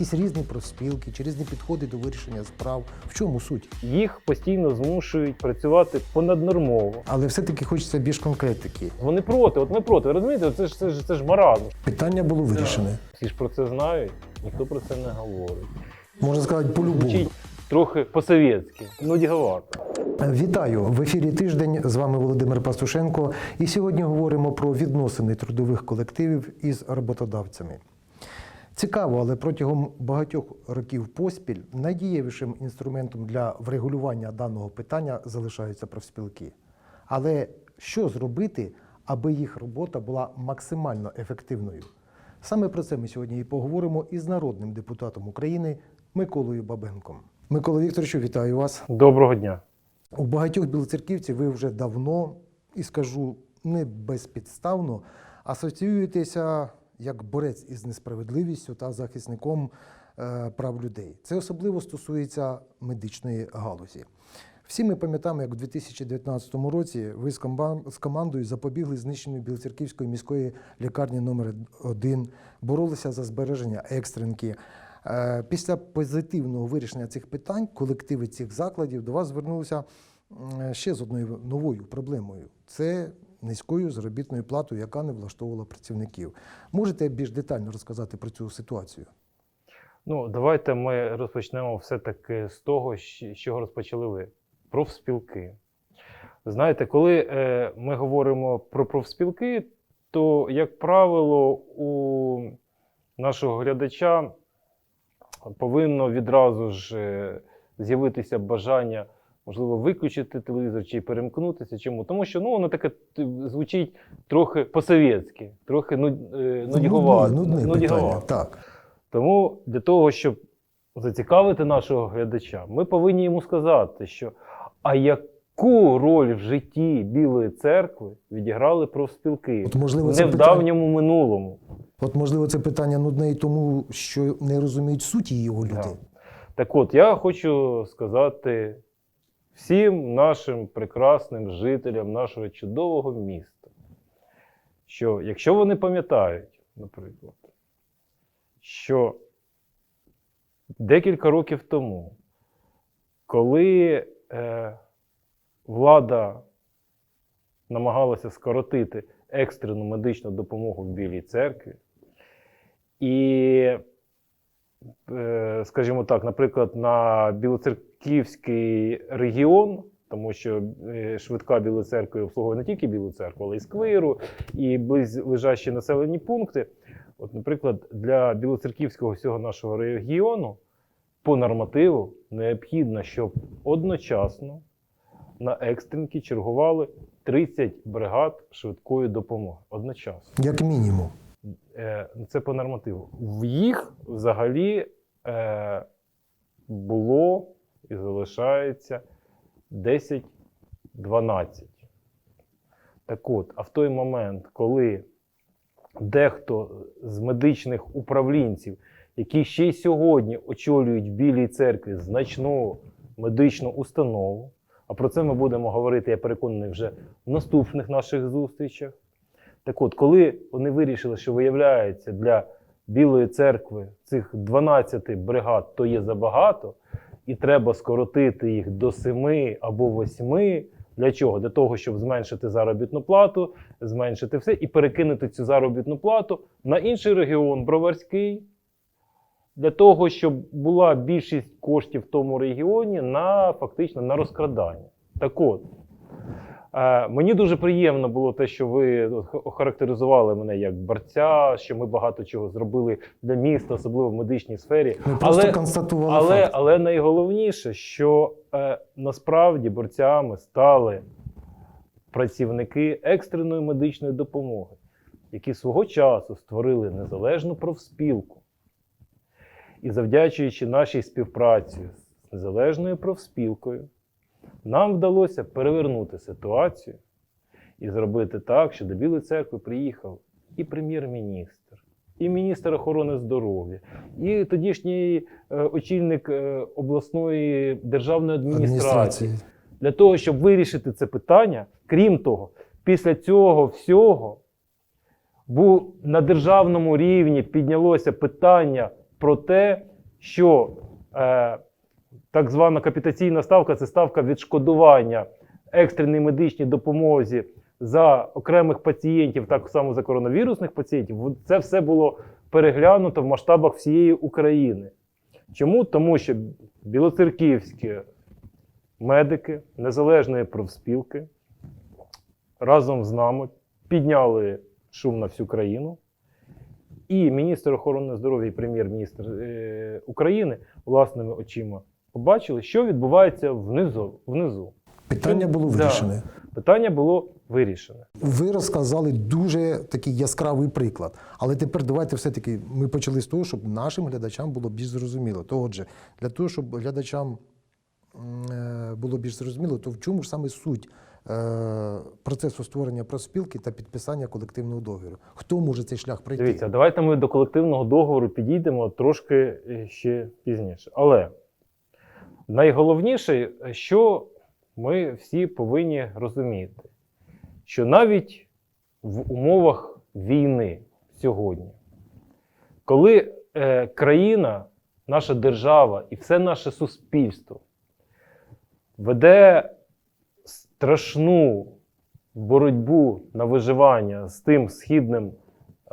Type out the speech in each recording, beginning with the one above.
якісь різні профспілки, чи різні підходи до вирішення справ. В чому суть? Їх постійно змушують працювати понаднормово. Але все-таки хочеться більш конкретики. Вони проти, от ми проти. Розумієте, це ж це ж це ж маразм. Питання було вирішене. Всі ж про це знають, ніхто про це не говорить. Можна сказати, по-любому. Трохи по-совєтськи, ну діговато. Вітаю в ефірі тиждень. З вами Володимир Пастушенко. І сьогодні говоримо про відносини трудових колективів із роботодавцями. Цікаво, але протягом багатьох років поспіль найдієвішим інструментом для врегулювання даного питання залишаються профспілки. Але що зробити, аби їх робота була максимально ефективною? Саме про це ми сьогодні і поговоримо із народним депутатом України Миколою Бабенком. Микола Вікторовичу, вітаю вас. Доброго дня. У багатьох білоцерківців ви вже давно, і скажу не безпідставно, асоціюєтеся як борець із несправедливістю та захисником е, прав людей. Це особливо стосується медичної галузі. Всі ми пам'ятаємо, як у 2019 році ви з командою запобігли знищенню Білоцерківської міської лікарні номер 1 боролися за збереження екстренки. Е, Після позитивного вирішення цих питань колективи цих закладів до вас звернулися ще з одною новою проблемою це низькою заробітною платою, яка не влаштовувала працівників. Можете більш детально розказати про цю ситуацію? Ну, давайте ми розпочнемо все-таки з того, з чого розпочали ви. Профспілки. Знаєте, коли е, ми говоримо про профспілки, то, як правило, у нашого глядача повинно відразу ж е, з'явитися бажання, можливо, виключити телевізор чи перемкнутися. Чому? Тому що ну, воно таке звучить трохи по-совєтськи, трохи е, нудьгувато. Нудьгувато. Так. Тому для того, щоб зацікавити нашого глядача, ми повинні йому сказати, що а яку роль в житті Білої церкви відіграли профспілки От, можливо, не в питання- давньому минулому. От, можливо, це питання нудне і тому, що не розуміють суті його люди. Да. Так от, я хочу сказати всім нашим прекрасним жителям нашого чудового міста, що якщо вони пам'ятають, наприклад, що декілька років тому, коли е, влада намагалася скоротити екстрену медичну допомогу в Білій церкві, і е, скажімо так, наприклад, на Білоцерківський регіон, тому що е, швидка Біла церква обслуговує не тільки Білу церкву, але й Сквиру, і близлежащі населені пункти. От, наприклад, для Білоцерківського всього нашого регіону по нормативу необхідно, щоб одночасно на екстренки чергували 30 бригад швидкої допомоги. Одночасно. Як мінімум. Е, Це по нормативу. В їх взагалі е, було і залишається 10-12. Так от, а в той момент, коли дехто з медичних управлінців, які ще й сьогодні очолюють в Білій церкві значну медичну установу, а про це ми будемо говорити, я переконаний, вже в наступних наших зустрічах. Так от, коли вони вирішили, що виявляється для Білої церкви цих 12 бригад то є забагато, і треба скоротити їх до 7 або 8. Для чого? Для того, щоб зменшити заробітну плату, зменшити все і перекинути цю заробітну плату на інший регіон, Броварський, для того, щоб була більшість коштів в тому регіоні на фактично на розкрадання. Так от, Мені дуже приємно було те, що ви охарактеризували мене як борця, що ми багато чого зробили для міста, особливо в медичній сфері. Ми просто констатували але, факт. але найголовніше, що е, насправді борцями стали працівники екстреної медичної допомоги, які свого часу створили незалежну профспілку. І завдячуючи нашій співпраці з незалежною профспілкою, нам вдалося перевернути ситуацію і зробити так, що до Білої церкви приїхав і прем'єр-міністр, і міністр охорони здоров'я, і тодішній е, очільник е, обласної державної адміністрації адміністрації. для того, щоб вирішити це питання. Крім того, після цього всього на державному рівні піднялося питання про те, що е, так звана капітаційна ставка це ставка відшкодування екстреній медичній допомозі за окремих пацієнтів, так само за коронавірусних пацієнтів. Це все було переглянуто в масштабах всієї України. Чому? Тому що білоцерківські медики незалежної профспілки разом з нами підняли шум на всю країну. І міністр охорони здоров'я і прем'єр-міністр е, України власними очима побачили, що відбувається внизу. внизу. Питання було Да. Питання було вирішене. Ви розказали дуже такий яскравий приклад. Але тепер давайте все-таки ми почали з того, щоб нашим глядачам було більш зрозуміло. То отже, для того, щоб глядачам е, було більш зрозуміло, то в чому ж саме суть е, процесу створення профспілки та підписання колективного договору? Хто може цей шлях пройти? Дивіться, давайте ми до колективного договору підійдемо трошки е, ще пізніше. Але найголовніше, що ми всі повинні розуміти, що навіть в умовах війни сьогодні, коли е, країна, наша держава і все наше суспільство веде страшну боротьбу на виживання з тим східним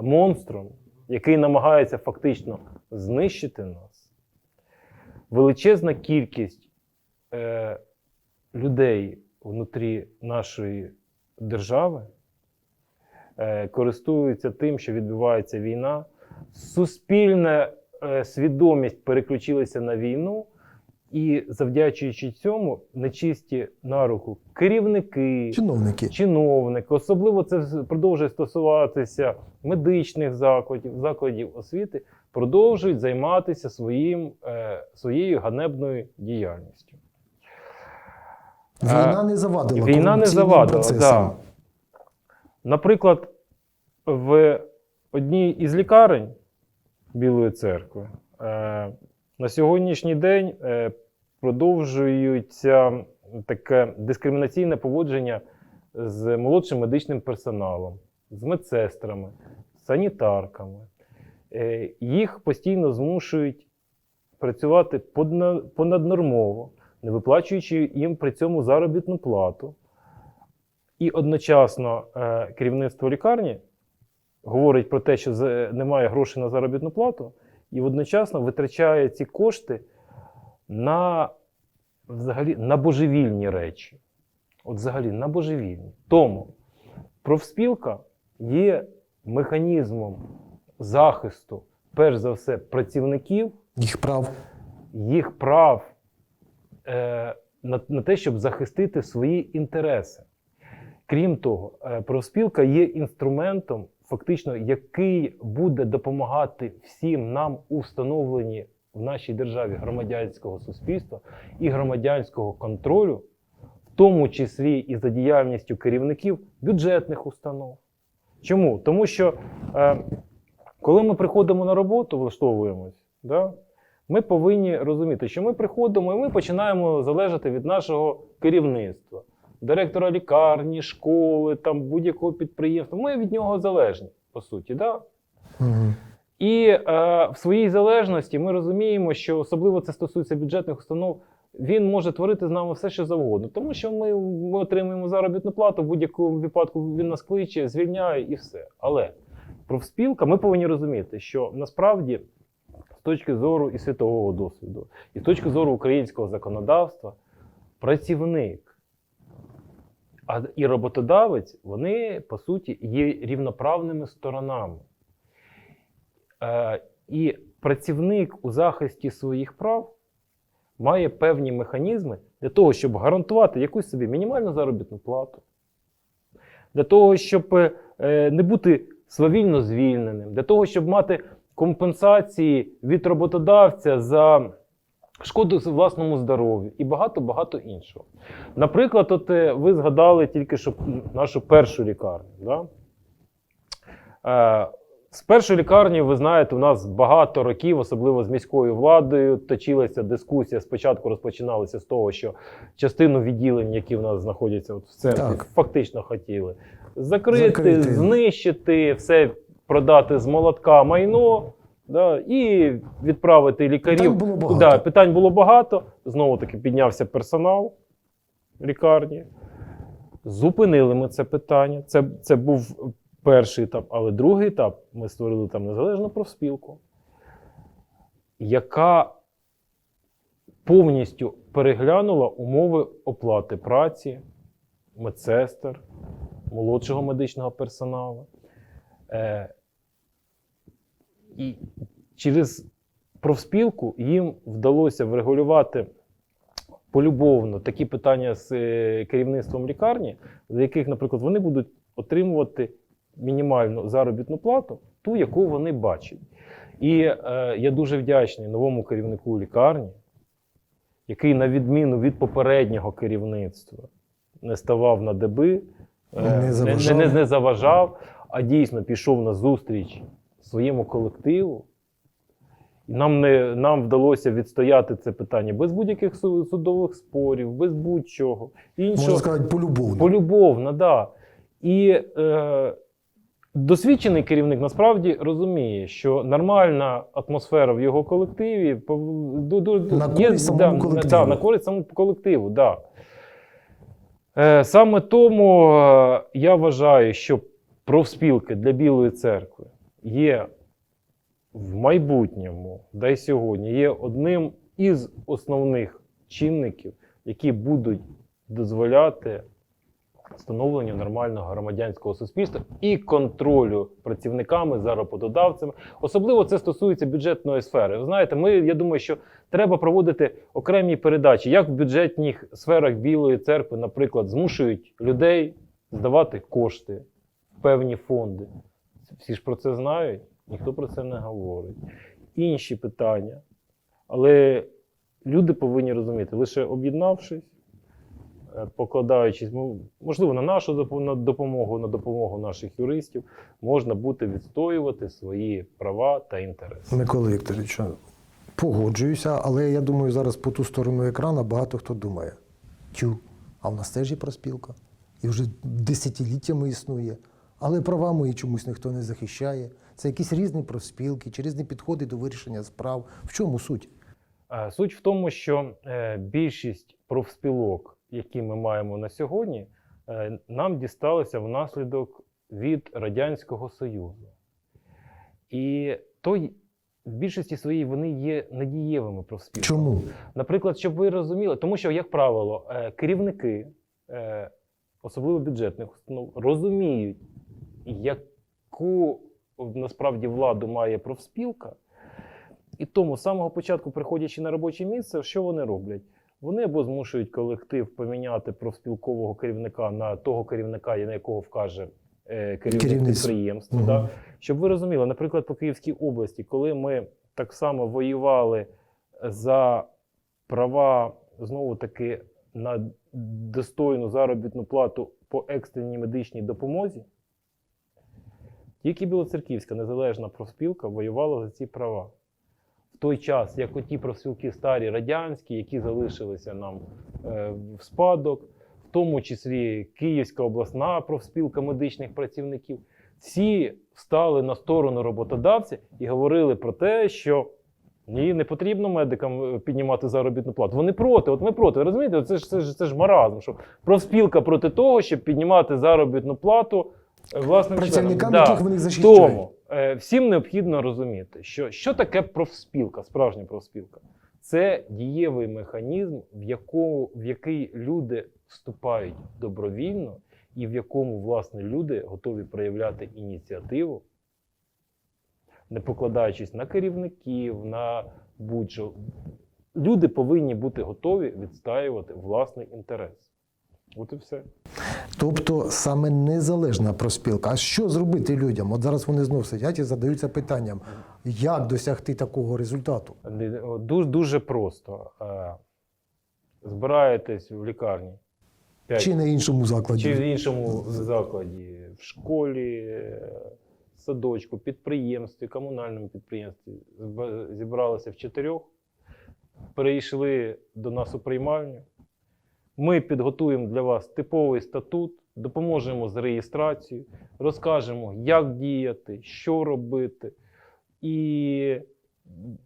монстром, який намагається фактично знищити нас, величезна кількість е, людей внутрі нашої держави е, користуються тим, що відбувається війна. Суспільна е, свідомість переключилася на війну, і завдячуючи цьому, нечисті на руку керівники, Чиновники. чиновники, особливо це продовжує стосуватися медичних закладів, закладів освіти, продовжують займатися своїм, е, своєю ганебною діяльністю. Війна не завадила. Війна не завадила. Да. Наприклад, в одній із лікарень Білої церкви е, на сьогоднішній день е, продовжується таке дискримінаційне поводження з молодшим медичним персоналом, з медсестрами, санітарками. Е, їх постійно змушують працювати понаднормово, не виплачуючи їм при цьому заробітну плату. І одночасно е, керівництво лікарні говорить про те, що немає грошей на заробітну плату, і одночасно витрачає ці кошти на, взагалі, на божевільні речі. От взагалі на божевільні. Тому профспілка є механізмом захисту, перш за все, працівників Їх прав. їх прав е, на, на те, щоб захистити свої інтереси. Крім того, е, профспілка є інструментом, фактично, який буде допомагати всім нам у встановленні в нашій державі громадянського суспільства і громадянського контролю, в тому числі і за діяльністю керівників бюджетних установ. Чому? Тому що е, коли ми приходимо на роботу, влаштовуємось, да, ми повинні розуміти, що ми приходимо і ми починаємо залежати від нашого керівництва, директора лікарні, школи, там будь-якого підприємства. Ми від нього залежні, по суті. Да? Угу. І е, в своїй залежності ми розуміємо, що особливо це стосується бюджетних установ. Він може творити з нами все, що завгодно, тому що ми, ми отримуємо заробітну плату, в будь-якому випадку він нас кличе, звільняє і все. Але профспілка, ми повинні розуміти, що насправді з точки зору і світового досвіду, і з точки зору українського законодавства, працівник і роботодавець, вони по суті є рівноправними сторонами. Е, і працівник у захисті своїх прав має певні механізми для того, щоб гарантувати якусь собі мінімальну заробітну плату, для того, щоб е, не бути свавільно звільненим, для того, щоб мати компенсації від роботодавця за шкоду власному здоров'ю і багато-багато іншого. Наприклад, от е, ви згадали тільки що нашу першу лікарню. Да? Е, з першої лікарні, ви знаєте, у нас багато років, особливо з міською владою, точилася дискусія. Спочатку розпочиналася з того, що частину відділень, які в нас знаходяться от в центрі, Так. фактично хотіли закрити, Закрити. знищити, все продати з молотка майно. Да, і відправити лікарів. Питань було багато. Да, питань було багато. Знову таки піднявся персонал лікарні. Зупинили ми це питання. Це, це був перший етап. Але другий етап ми створили там незалежну профспілку, яка повністю переглянула умови оплати праці медсестер, молодшого медичного персоналу. Е, і через профспілку їм вдалося врегулювати полюбовно такі питання з е, керівництвом лікарні, за яких, наприклад, вони будуть отримувати мінімальну заробітну плату, ту, яку вони бачать. І е, я дуже вдячний новому керівнику лікарні, який, на відміну від попереднього керівництва, не ставав на деби, Не заважав. не, не, не заважав, а дійсно пішов на зустріч своєму колективу. І нам, не, нам вдалося відстояти це питання без будь-яких судових спорів, без будь-чого. Іншого, Можна сказати, полюбовно. Полюбовно, да. І е, досвідчений керівник насправді розуміє, що нормальна атмосфера в його колективі На користь самому колективу. Да, на користь самому колективу, да. Е, саме тому е, я вважаю, що профспілки для Білої церкви є в майбутньому, да й сьогодні, є одним із основних чинників, які будуть дозволяти встановлення нормального громадянського суспільства і контролю працівниками, за роботодавцями. Особливо це стосується бюджетної сфери. Ви знаєте, ми, я думаю, що треба проводити окремі передачі, як в бюджетних сферах Білої церкви, наприклад, змушують людей здавати кошти в певні фонди. Всі ж про це знають, ніхто про це не говорить. Інші питання. Але люди повинні розуміти, лише об'єднавшись, покладаючись, ну, можливо, на нашу на допомогу, на допомогу наших юристів, можна буде відстоювати свої права та інтереси. Микола Вікторович, погоджуюся, але я думаю, зараз по ту сторону екрана багато хто думає: тю, а в нас теж є проспілка. І вже десятиліттями існує. Але права мої чомусь ніхто не захищає. Це якісь різні профспілки, чи різні підходи до вирішення справ. В чому суть? Е, Суть в тому, що е, більшість профспілок, які ми маємо на сьогодні, е, нам дісталися внаслідок від Радянського Союзу. І той, в більшості своїй вони є недієвими профспілками. Чому? Наприклад, щоб ви розуміли, тому що, як правило, е, керівники, е, особливо бюджетних установ, розуміють, яку насправді владу має профспілка, і тому з самого початку, приходячи на робоче місце, що вони роблять? Вони або змушують колектив поміняти профспілкового керівника на того керівника, на якого вкаже е, керівник підприємства. Мгм. Да? Щоб ви розуміли, наприклад, по Київській області, коли ми так само воювали за права знову таки на достойну заробітну плату по екстреній медичній допомозі, тільки Білоцерківська незалежна профспілка воювала за ці права. Той час, як оті профспілки старі радянські, які залишилися нам е, в спадок, в тому числі Київська обласна профспілка медичних працівників, всі стали на сторону роботодавця і говорили про те, що ні, не потрібно медикам е, піднімати заробітну плату. Вони проти, от ми проти. Розумієте, це ж це ж це ж маразм. Що профспілка проти того, щоб піднімати заробітну плату е, власним Працівникам, членам. яких вони захищають. Тому всім необхідно розуміти, що, що таке профспілка, справжня профспілка. Це дієвий механізм, в, яку, в який люди вступають добровільно, і в якому, власне, люди готові проявляти ініціативу, не покладаючись на керівників, на будь-що. Люди повинні бути готові відстаювати власний інтерес. От і все. Тобто саме незалежна проспілка. А що зробити людям? От зараз вони знов сидять і задаються питанням, як досягти такого результату? Дуже, дуже просто. Е, Збираєтесь в лікарні. п'ять- Чи на іншому закладі? чи в іншому закладі, в школі, е, садочку, підприємстві, комунальному підприємстві. Зібралися в чотирьох, перейшли до нас у приймальню. Ми підготуємо для вас типовий статут, допоможемо з реєстрацією, розкажемо, як діяти, що робити. І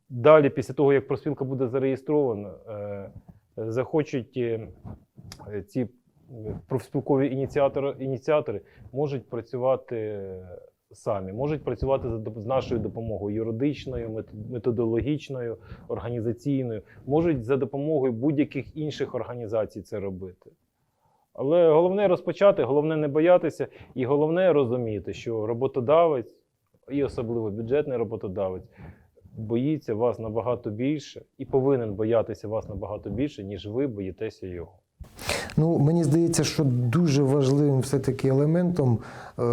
далі, після того, як профспілка буде зареєстрована, е, захочуть е, ці е, профспілкові ініціатори, ініціатори можуть працювати самі, можуть працювати з нашою допомогою юридичною, методологічною, організаційною, можуть за допомогою будь-яких інших організацій це робити. Але головне розпочати, головне не боятися, і головне розуміти, що роботодавець, і особливо бюджетний роботодавець, боїться вас набагато більше і повинен боятися вас набагато більше, ніж ви боїтеся його. Ну, мені здається, що дуже важливим все-таки елементом е,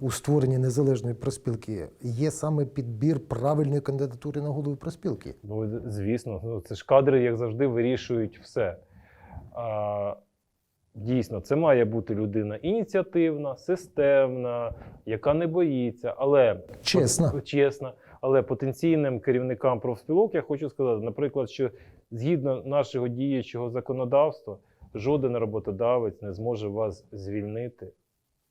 у створенні незалежної проспілки є саме підбір правильної кандидатури на голову проспілки. Ну, звісно, ну, це ж кадри, як завжди, вирішують все. А, дійсно, це має бути людина ініціативна, системна, яка не боїться, але Чесна. От, чесно. Але потенційним керівникам профспілок я хочу сказати, наприклад, що згідно нашого діючого законодавства, жоден роботодавець не зможе вас звільнити,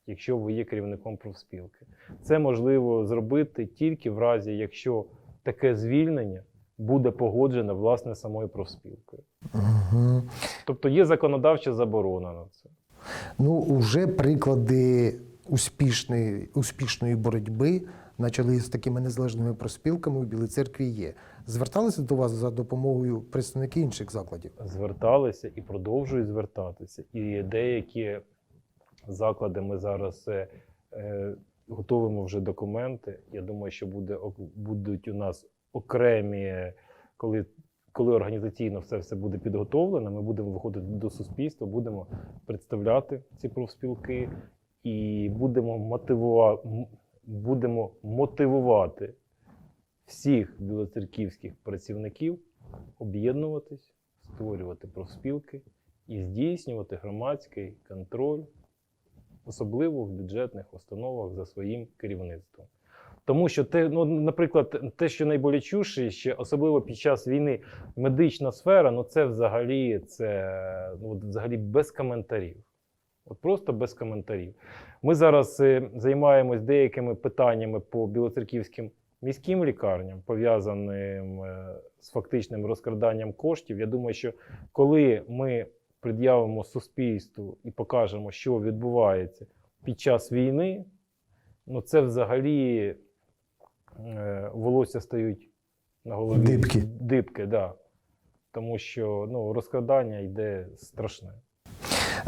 якщо ви є керівником профспілки. Це можливо зробити тільки в разі, якщо таке звільнення буде погоджене власне самою профспілкою. Угу. Тобто є законодавча заборона на це. Ну, уже приклади успішної, успішної боротьби почали з такими незалежними проспілками в Білій церкві є. Зверталися до вас за допомогою представники інших закладів? зверталися і продовжують звертатися. І деякі заклади ми зараз е, е, готуємо вже документи. Я думаю, що буде, будуть у нас окремі, коли, коли організаційно все, все буде підготовлено, ми будемо виходити до суспільства, будемо представляти ці профспілки і будемо мотивувати, будемо мотивувати всіх білоцерківських працівників об'єднуватись, створювати профспілки і здійснювати громадський контроль, особливо в бюджетних установах за своїм керівництвом. Тому що те, ну, наприклад, те, що найболючіше, ще особливо під час війни, медична сфера, ну це взагалі це ну, взагалі без коментарів. От просто без коментарів. Ми зараз е, займаємось деякими питаннями по білоцерківським міським лікарням, пов'язаним е, з фактичним розкраданням коштів. Я думаю, що коли ми пред'явимо суспільству і покажемо, що відбувається під час війни, ну це взагалі е, волосся стають на голові. Дибки. Дибки, да. Тому що ну, розкрадання йде страшне.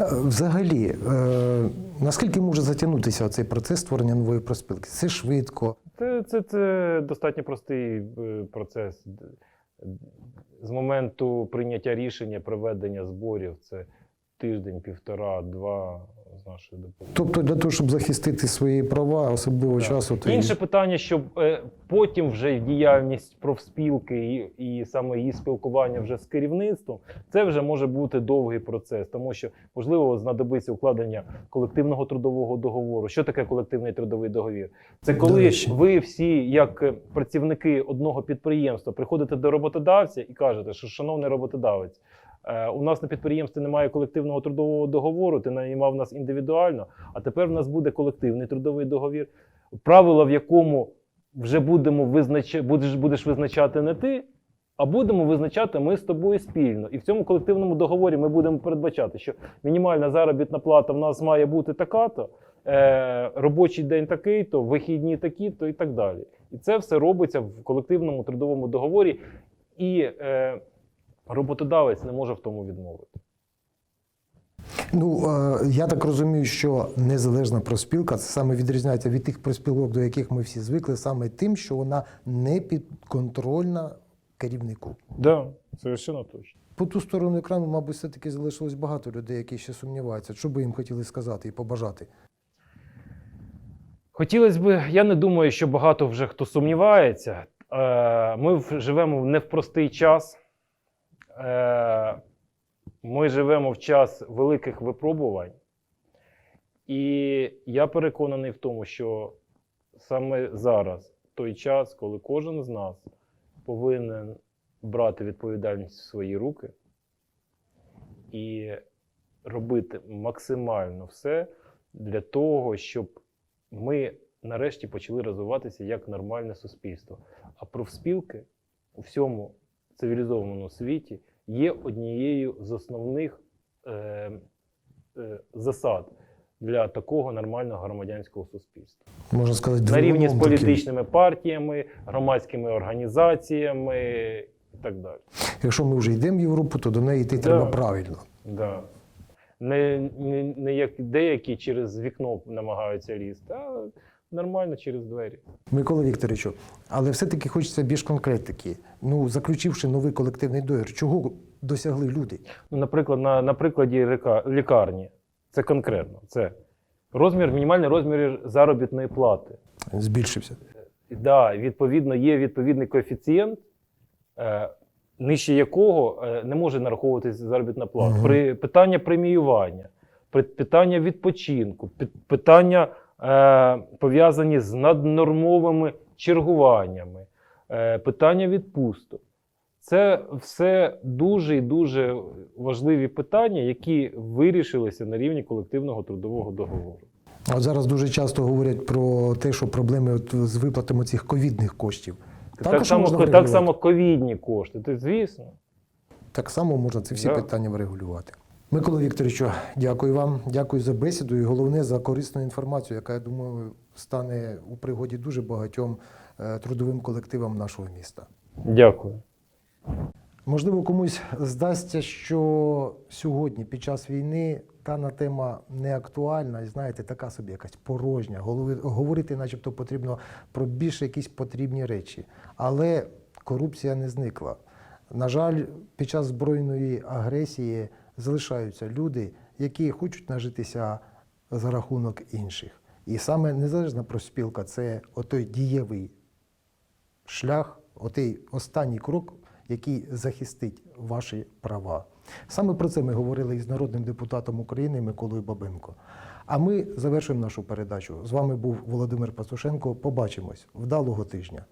Взагалі, е, наскільки може затягнутися цей процес створення нової проспілки? Це швидко. Це, це, це достатньо простий е, процес. З моменту прийняття рішення проведення зборів це тиждень, півтора, два з нашої допомоги. Тобто для того, щоб захистити свої права, особливо Так. часу, то Інше питання, що е, потім вже діяльність профспілки і, і саме її спілкування вже з керівництвом, це вже може бути довгий процес, тому що можливо знадобиться укладення колективного трудового договору. Що таке колективний трудовий договір? Це коли ви всі, як е, працівники одного підприємства, приходите до роботодавця і кажете, що шановний роботодавець. Е, У нас на підприємстві немає колективного трудового договору, ти наймав нас індивідуально, а тепер в нас буде колективний трудовий договір правила, в якому вже будемо визначати, будеш, будеш визначати не ти, а будемо визначати ми з тобою спільно. І в цьому колективному договорі ми будемо передбачати, що мінімальна заробітна плата в нас має бути така-то, е, робочий день такий-то, вихідні такі-то і так далі. І це все робиться в колективному трудовому договорі, і е, роботодавець не може в тому відмовити. Ну, е, я так розумію, що незалежна проспілка це саме відрізняється від тих проспілок, до яких ми всі звикли, саме тим, що вона не підконтрольна керівнику. Да, совершенно точно. По ту сторону екрану, мабуть, все-таки залишилось багато людей, які ще сумніваються. Що би їм хотіли сказати і побажати? Хотілося б, я не думаю, що багато вже хто сумнівається. Е, Ми живемо не в простий час. Е, Ми живемо в час великих випробувань. І я переконаний в тому, що саме зараз той час, коли кожен з нас повинен брати відповідальність в свої руки і робити максимально все для того, щоб ми нарешті почали розвиватися як нормальне суспільство. А профспілки у всьому цивілізованому світі є однією з основних е, е, засад для такого нормального громадянського суспільства. Можна сказати, На рівні з політичними партіями, громадськими організаціями і так далі. Якщо ми вже йдемо в Європу, то до неї йти Да. треба правильно. Да. Не, не, не як деякі через вікно намагаються лізти, а нормально через двері. Микола Вікторовичу, але все-таки хочеться більш конкретики. Ну, заключивши новий колективний договір, чого досягли люди? Ну, наприклад, на, на прикладі река- лікарні. Це конкретно. Це розмір, мінімальний розмір заробітної плати. Збільшився. Да, відповідно, є відповідний коефіцієнт, е, нижче якого е, не може нараховуватися заробітна плата. Мгм. При питання преміювання, питання відпочинку, питання е, пов'язані з наднормовими чергуваннями, е, питання відпусток. Це все дуже і дуже важливі питання, які вирішилися на рівні колективного трудового договору. От зараз дуже часто говорять про те, що проблеми от з виплатами цих ковідних коштів. Так, Також само, можна так само ковідні кошти. Ти, звісно. Так само можна ці всі Да. питання врегулювати. Микола Вікторовичу, дякую вам, дякую за бесіду і головне за корисну інформацію, яка, я думаю, стане у пригоді дуже багатьом е, трудовим колективам нашого міста. Дякую. Можливо, комусь здасться, що сьогодні, під час війни, дана тема не актуальна, і знаєте, така собі якась порожня. Говорити, начебто, потрібно про більш якісь потрібні речі. Але корупція не зникла. На жаль, під час збройної агресії залишаються люди, які хочуть нажитися за рахунок інших. І саме незалежна профспілка це отой дієвий шлях, отий останній крок, який захистить ваші права. Саме про це ми говорили із народним депутатом України Миколою Бабенко. А ми завершуємо нашу передачу. З вами був Володимир Пастушенко. Побачимось вдалого тижня.